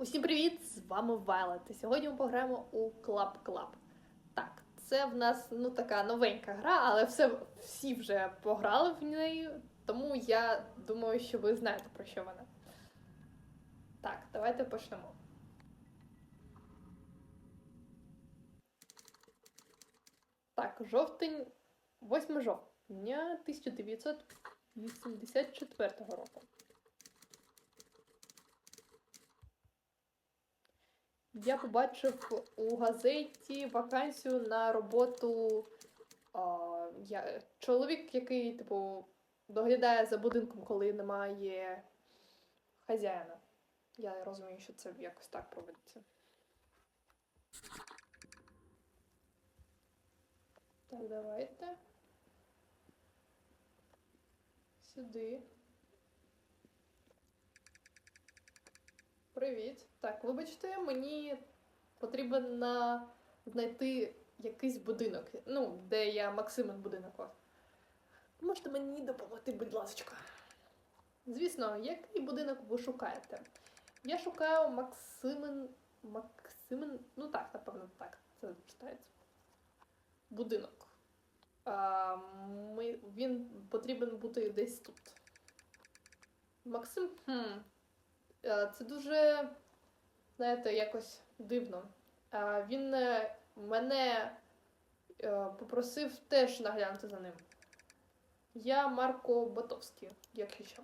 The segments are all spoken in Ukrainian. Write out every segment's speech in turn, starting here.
Усім привіт! З вами Вайлет. Сьогодні ми пограємо у Club Club. Так, це в нас ну така новенька гра, але все, всі вже пограли в неї, тому я думаю, що ви знаєте про що вона. Так, давайте почнемо. Так, жовтень, 8 жовтня 1984 року. Я побачив у газеті вакансію на роботу а, я, чоловік, який, типу, доглядає за будинком, коли немає хазяїна. Я розумію, що це якось так проводиться. Так, давайте. Сюди. Привіт. Так, вибачте, мені потрібно знайти якийсь будинок. Ну, де я Максимин будинок. Можете мені допомогти, будь ласка. Звісно, який будинок ви шукаєте? Я шукаю Максимин. Максимин. Ну так, напевно, так це читається. Будинок. А, ми... Він потрібен бути десь тут. Максим. Хм. Е, Це дуже, знаєте, якось дивно. Е, Він е, мене попросив теж наглянути за ним. Я Марко Ботовський, якщо що.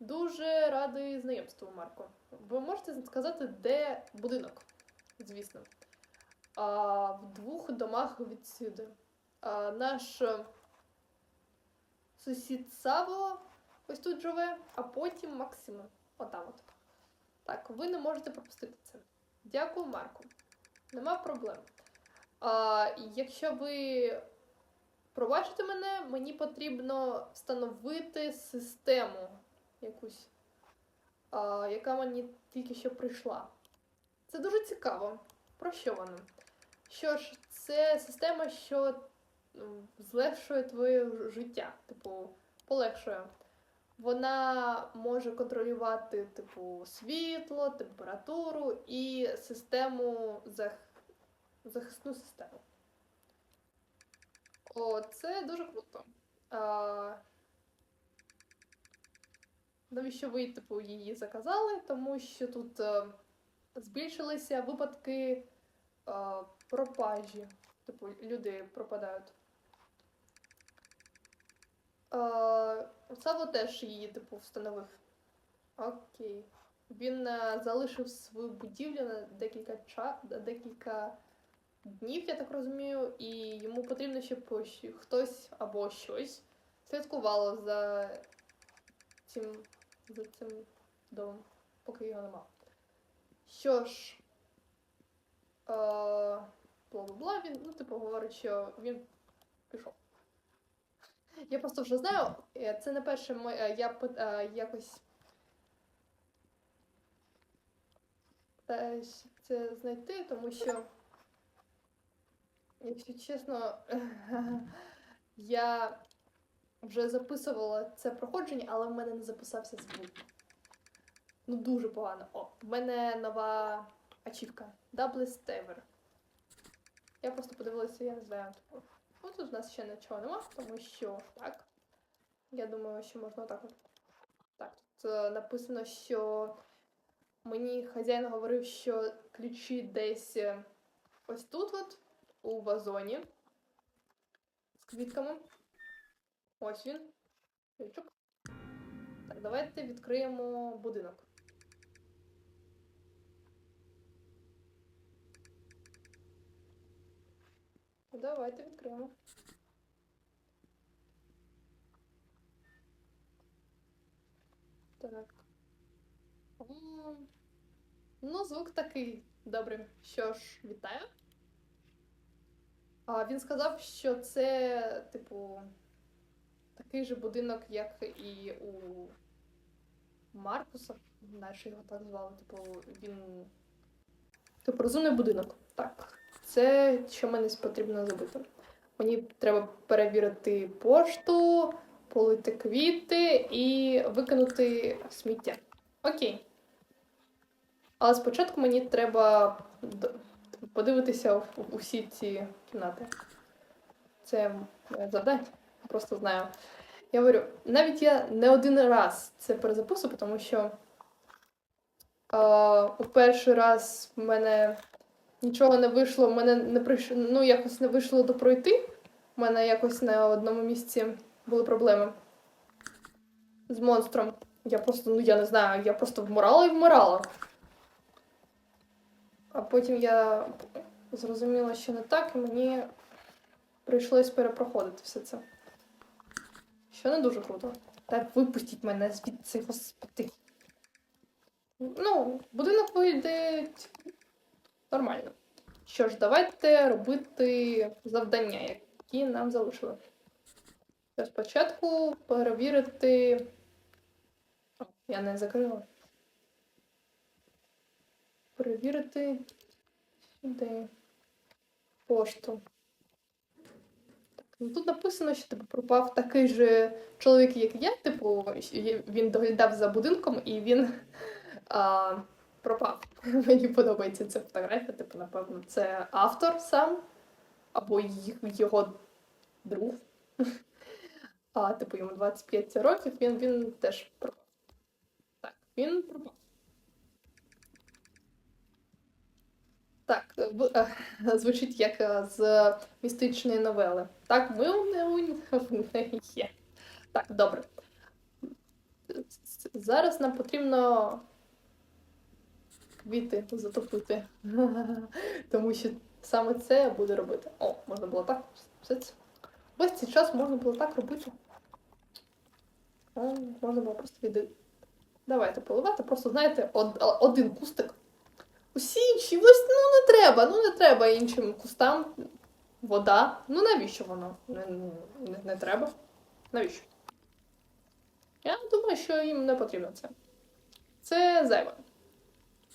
Дуже радий знайомству, Марко. Ви можете сказати, де будинок? Звісно. А, в двох домах відсюди. А, наш сусід Саво ось тут живе, а потім Максим. Отам от. Так, ви не можете пропустити це. Дякую, Марку. Нема проблем. А, якщо ви пробачите мене, мені потрібно встановити систему якусь, а, яка мені тільки що прийшла. Це дуже цікаво. Про що вона? Що ж, це система, що злегшує твоє життя, типу, полегшує. Вона може контролювати, типу, світло, температуру і систему зах... захисну систему. О, це дуже круто. А... Навіщо ви, типу, її заказали? Тому що тут е, збільшилися випадки е, пропажі. Типу, люди пропадають. Е, Саво теж її, типу, встановив. Окей. Він е, залишив свою будівлю на декілька ча... декілька днів, я так розумію, і йому потрібно, щоб хтось або щось слідкувало за цим, за цим домом, поки його нема. Що ж, е, бла-бла-бла, він, ну, типу, говорить, що він пішов. Я просто вже знаю, е, це не перше моє. Я е, якось це знайти, тому що, якщо чесно, я вже записувала це проходження, але в мене не записався звук. Ну, дуже погано. О, в мене нова ачівка. Double Staver. Я просто подивилася, я не знаю, тут в нас ще нічого нема, тому що так. Я думаю, що можна так. Так, тут е, написано, що мені хазяїн говорив, що ключі десь е, ось тут от, у вазоні. З квітками. Ось він. Ключик. Так, давайте відкриємо будинок. Давайте відкриємо. Так. Ну, звук такий. Добре. Що ж, вітаю. А він сказав, що це, типу, такий же будинок, як і у Маркуса. Наш його так звали. Типу, він. Типу, розумний будинок. Так. Це що мені потрібно зробити. Мені треба перевірити пошту, полити квіти і викинути сміття. Окей. Але спочатку мені треба подивитися усі ці кімнати. Це завдання, я просто знаю. Я говорю, навіть я не один раз це перезаписую, тому що е, у перший раз в мене нічого не вийшло, мене не прийш... ну, якось не вийшло допройти. У мене якось на одному місці були проблеми з монстром. Я просто, ну я не знаю, я просто вмирала і вмирала. А потім я зрозуміла, що не так, і мені прийшлось перепроходити все це. Що не дуже круто. Так випустіть мене звідси, господи. Ну, будинок вийде нормально. Що ж, давайте робити завдання, які нам залишили. Спочатку перевірити. О, я не закрила. Перевірити сюди пошту. Так, ну тут написано, що типу, пропав такий же чоловік, як я. Типу, він доглядав за будинком і він а, пропав. Мені подобається ця фотографія, типу, напевно, це автор сам, або його друг. А, типу, йому 25 років, він, він теж пропав. Так, він пропав. Так, е, звучить як е, з містичної новели. Так, ми у не- неї є. Так, добре. Зараз нам потрібно квіти затопити. Тому що саме це я буду робити. О, можна було так. Весь цей час можна було так робити. Можна було просто від... Давайте поливати, просто знаєте, од- один кустик. Усі інші, ось ну не треба, ну не треба іншим кустам вода. Ну навіщо воно? Не, не, не треба. Навіщо? Я думаю, що їм не потрібно це. Це зайве.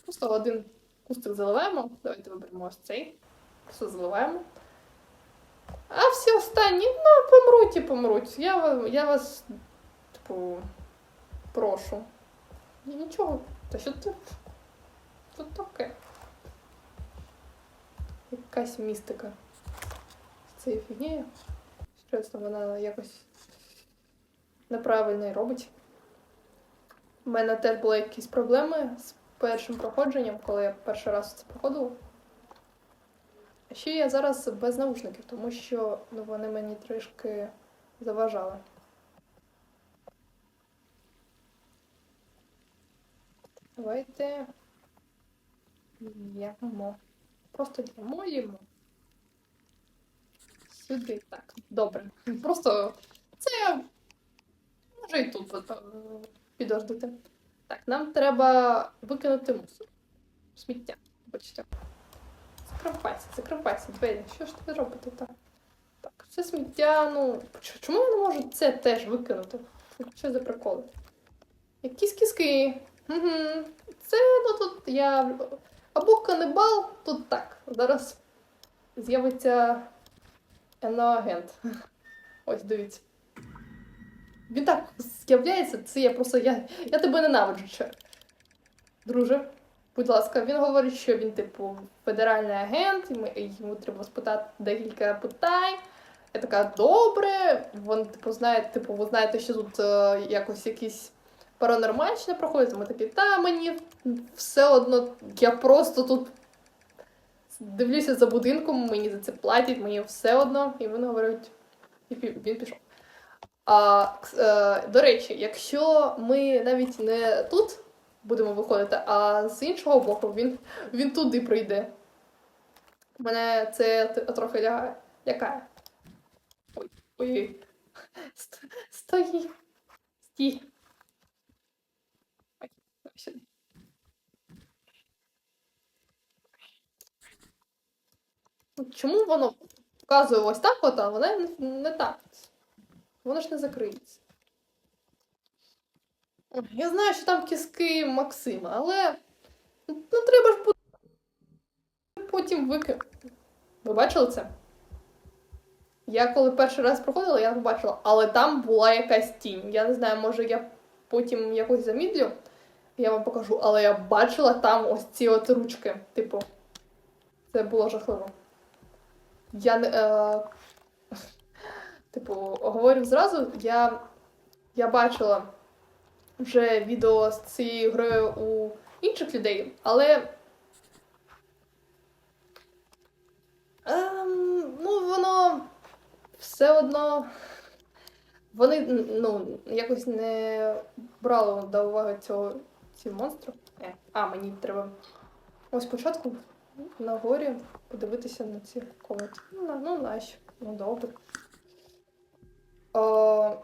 Просто один кустик заливаємо. Давайте виберемо ось цей. Просто заливаємо. А всі останні, ну, помруть і помруть. Я, я вас, типу, прошу. Ні, Нічого. Та що ти? Що таке? Якась містика. З цією фігнею. Чесно, вона якось неправильно і робить. У мене теж були якісь проблеми з першим проходженням, коли я перший раз це проходила. Ще я зараз без наушників, тому що ну, вони мені трішки заважали. Давайте Їмо. Просто їмо. Сюди так. Добре. Просто це може і тут е, підождати. Так, нам треба викинути мусор. Сміття. Бачите. Закривайся, закривайся, двері. Що ж ви робите так? Так, це сміття, ну. Чому я не можу це теж викинути? Що за приколи? Якісь кіски. Угу. Це ну тут я. Або канибал, тут так. Зараз з'явиться еноагент. Ось дивіться. Він так з'являється, це я просто. Я, я тебе ненавиджу. Друже, будь ласка, він говорить, що він, типу, федеральний агент, ми, йому треба спитати декілька питань. Я така, добре. Він, типу, знає, типу, ви знаєте, що тут е, якось якісь паранормальщина проходить. Ми такі, та мені все одно, я просто тут дивлюся за будинком, мені за це платять, мені все одно. І вони говорять, і він пішов. А, е, до речі, якщо ми навіть не тут будемо виходити, а з іншого боку, він, він туди прийде. Мене це трохи лягає. лякає. Ой, ой. Ст- Стої. Стій. Сюди. Ну, Чому воно вказує ось так, от, а воно не, так? Воно ж не закриється. Я знаю, що там кіски Максима, але ну, треба ж потім викинути. Ви бачили це? Я коли перший раз проходила, я побачила, але там була якась тінь. Я не знаю, може я потім якось замідлю. Я вам покажу, але я бачила там ось ці от ручки. Типу, це було жахливо. Я не. Е, типу, говорю зразу, я, я бачила вже відео з цією грою у інших людей, але. Ем, ну, воно все одно. Вони ну, якось не брали до уваги цього ці монстри. Е, а, мені треба ось спочатку на горі подивитися на ці комнати. Ну, ну наші. Ну добре. О,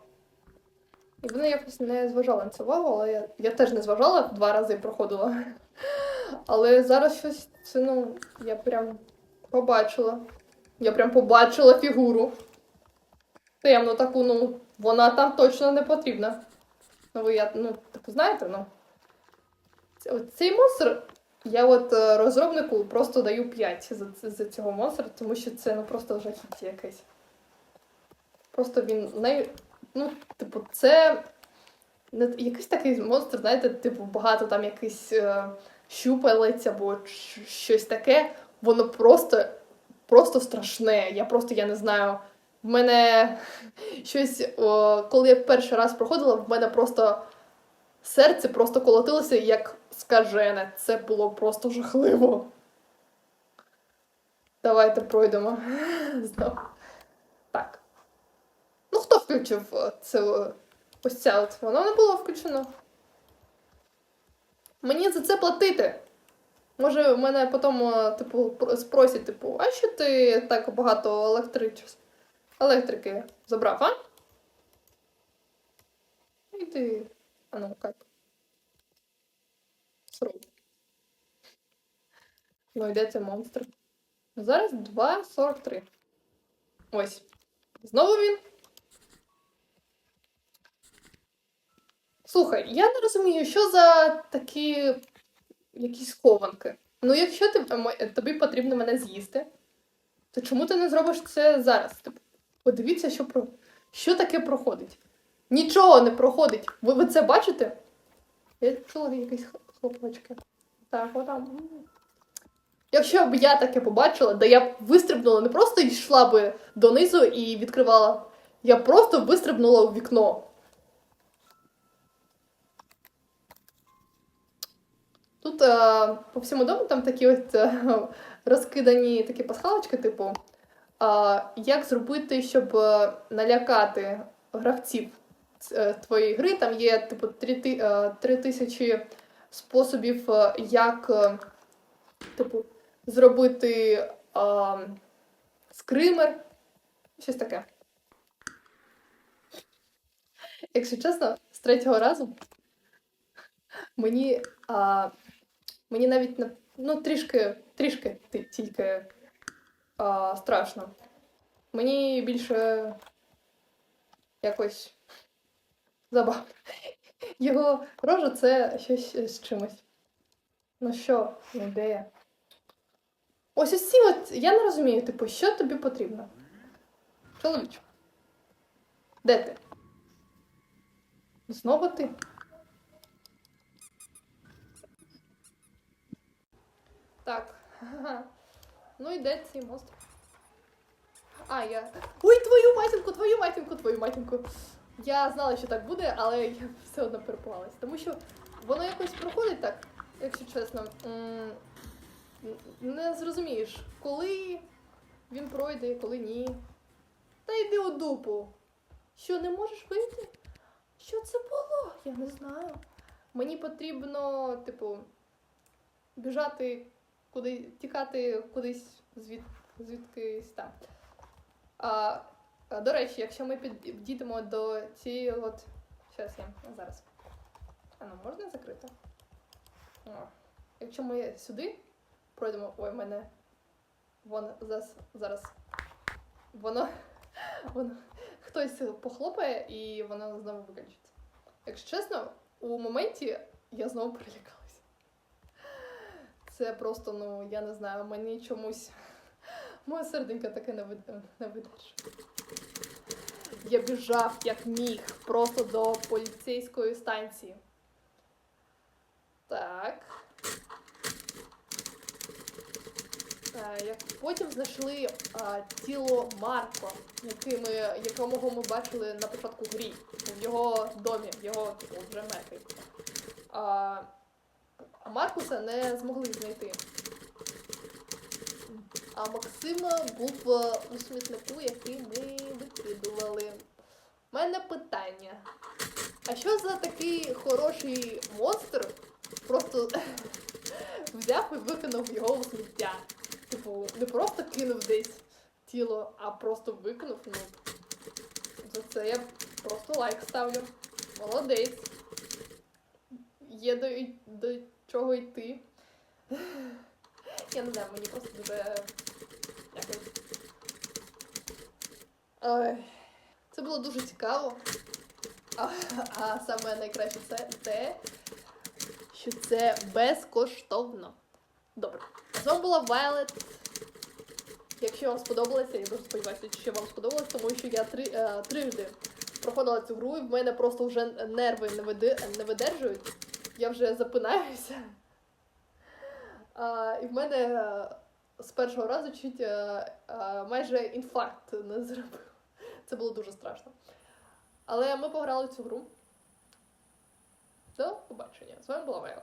і вони якось не зважали на це увагу, але я, я теж не зважала, два рази проходила. Але зараз щось це, ну, я прям побачила. Я прям побачила фігуру. Темну таку, ну, вона там точно не потрібна. Ну, ви я, ну, типу, знаєте, ну. Цей монстр, я от е, розробнику просто даю 5 за, за цього монстра, тому що це ну просто жахіття якесь. Просто він най... Ну, типу, це якийсь такий монстр, знаєте, типу, багато там якийсь е, щупалець або щось таке. Воно просто, просто страшне. Я просто я не знаю. В мене щось, о, коли я перший раз проходила, в мене просто серце просто колотилося як скажене. Це було просто жахливо. Давайте пройдемо знову. Так. Ну, хто включив е, це е, ось ця от? Воно не було включено. Мені за це платити. Може, в мене потім, е, типу, спросять, типу, а що ти так багато електрич... електрики забрав, а? Іди. Ну, як? Срок. Ну, монстр. Зараз 2.43. Ось. Знову він. Слухай, я не розумію, що за такі якісь хованки. Ну, якщо ти, тобі потрібно мене з'їсти, то чому ти не зробиш це зараз? Типу, подивіться, що, про... що таке проходить. Нічого не проходить. Ви, ви це бачите? Я чула якісь хлопочки. Так, отам. Якщо б я таке побачила, да я б вистрибнула, не просто йшла би донизу і відкривала. Я просто вистрибнула у вікно. Тут е, по всьому дому там такі ось е, розкидані такі пасхалочки, типу, е, як зробити, щоб е, налякати гравців твоєї гри. Там є типу три, е, тисячі способів, е, як е, типу, зробити е, скример, щось таке. Якщо чесно, з третього разу мені, а, мені навіть ну, трішки, трішки тільки а, страшно. Мені більше якось забавно. Його рожа це щось з чимось. Ну що, ідея? Ось ось ці от, я не розумію, типу, що тобі потрібно? Чоловіче. Де ти? Знову ти? Так. Ну йде цей монстр. А, я. Ой, твою матінку, твою матінку, твою матінку. Я знала, що так буде, але я все одно перепугалась. Тому що воно якось проходить так, якщо чесно. Не зрозумієш, коли він пройде, коли ні. Та йди у дупу. Що, не можеш вийти? Що це було? Я не знаю. Мені потрібно, типу, біжати куди, тікати кудись звід, звідкись там. А, до речі, якщо ми підійдемо до цієї от. Щас я зараз. А ну можна закрити? О. Якщо ми сюди пройдемо. Ой, в мене. Вон зараз. зараз. Воно. Воно. Хтось похлопає і воно знову виключиться. Якщо чесно, у моменті я знову перелякалася. Це просто, ну, я не знаю, мені чомусь. Моє серденько таке не вид- не видержує. Я біжав як міг просто до поліцейської станції. Так. Е, Як потім знайшли а, тіло Марко, який ми, якого ми бачили на початку грі, в його домі, в його типу, вже мертвий. А, а Маркуса не змогли знайти. А Максим був е, у смітнику, який ми викидували. У мене питання. А що за такий хороший монстр просто взяв і викинув його у сміття? Типу, не просто кинув десь тіло, а просто викинув. Ну, за це я просто лайк ставлю. Молодець. Є до, до чого йти. Я не знаю, мені просто дуже. Це було дуже цікаво. А, а саме найкраще це те, що це безкоштовно. Добре. З вами була Violet. Якщо вам сподобалося, я дуже сподіваюся, що вам сподобалось, тому що я три, е, трижди проходила цю гру, і в мене просто вже нерви не, види, не видержують. Я вже запинаюся. А, і в мене е, з першого разу чуть е, е, майже інфаркт не зробив. Це було дуже страшно. Але ми пограли цю гру. До побачення. З вами була Вайла.